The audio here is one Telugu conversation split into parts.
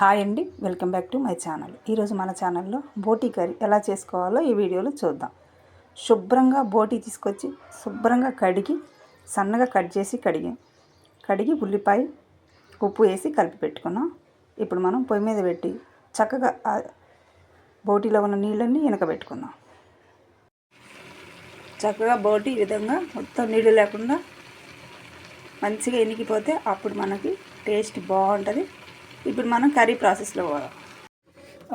హాయ్ అండి welcome back to my channel. ఈరోజు మన ఛానల్లో బోటీ కర్రీ ఎలా చేసుకోవాలో ఈ వీడియోలో చూద్దాం. శుభ్రంగా బోటీ తీసుకొచ్చి శుభ్రంగా కడిగి సన్నగా కట్ చేసి కడిగి. కడిగి ఉల్లిపాయ ఉప్పు వేసి కలిపి పెట్టుకున్నాం. ఇప్పుడు మనం పొయ్యి మీద పెట్టి చక్కగా బోటీలో ఉన్న నీళ్ళన్నీ వెనకబెట్టుకుందాం చక్కగా బోటీ ఈ విధంగా మొత్తం నీళ్ళు లేకుండా మంచిగా ఎనికిపోతే అప్పుడు మనకి టేస్ట్ బాగుంటుంది. ఇప్పుడు మనం కర్రీ ప్రాసెస్లో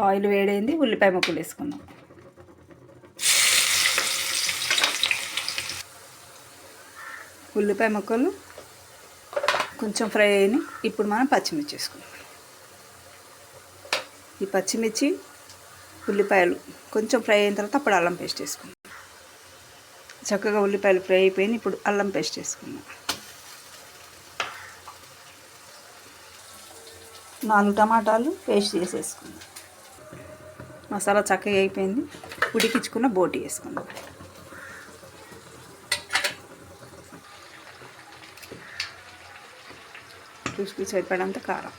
ఆయిల్ వేడైంది ఉల్లిపాయ ముక్కలు వేసుకుందాం. ఉల్లిపాయ ముక్కలు కొంచెం ఫ్రై అయినాయి. ఇప్పుడు మనం పచ్చిమిర్చి వేసుకుందాం. ఈ పచ్చిమిర్చి ఉల్లిపాయలు కొంచెం ఫ్రై అయిన తర్వాత అప్పుడు అల్లం పేస్ట్ వేసుకుందాం. చక్కగా ఉల్లిపాయలు ఫ్రై అయిపోయినాయి. ఇప్పుడు అల్లం పేస్ట్ వేసుకుందాం. నాలుగు టమాటాలు పేస్ట్ చేసేసుకుందాం. మసాలా చక్కగా అయిపోయింది. ఉడికించుకున్న బోటి వేసుకుందాం. చూసుకు సరిపడంత కారం.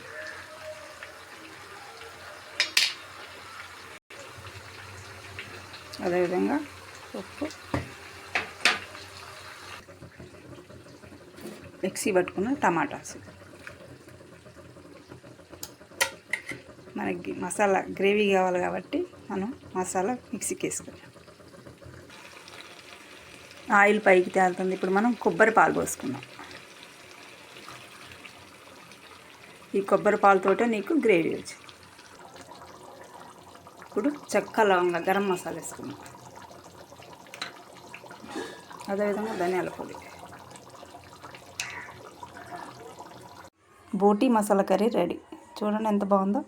అదేవిధంగా ఉప్పు. మిక్సీ పట్టుకున్న టమాటాస్. మనకి మసాలా గ్రేవీ కావాలి కాబట్టి మనం మసాలా మిక్సీకి వేసుకున్నాం ఆయిల్ పైకి తేలుతుంది. ఇప్పుడు మనం కొబ్బరి పాలు పోసుకుందాం. ఈ కొబ్బరి పాలతోటే నీకు గ్రేవీ వచ్చింది. ఇప్పుడు చెక్క లవంగా గరం మసాలా వేసుకుందాం. అదేవిధంగా ధనియాల పొడి. Boti masala curry ready. చూడండి ఎంత బాగుందో.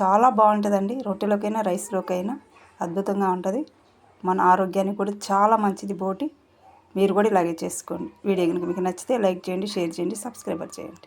చాలా బాగుంటుందండి. రొట్టెలోకైనా రైస్లోకైనా అద్భుతంగా ఉంటుంది. మన ఆరోగ్యానికి కూడా చాలా మంచిది బోటి. మీరు కూడా ఇలాగే చేసుకోండి. వీడియో కనుక మీకు నచ్చితే లైక్ చేయండి షేర్ చేయండి సబ్స్క్రైబర్ చేయండి.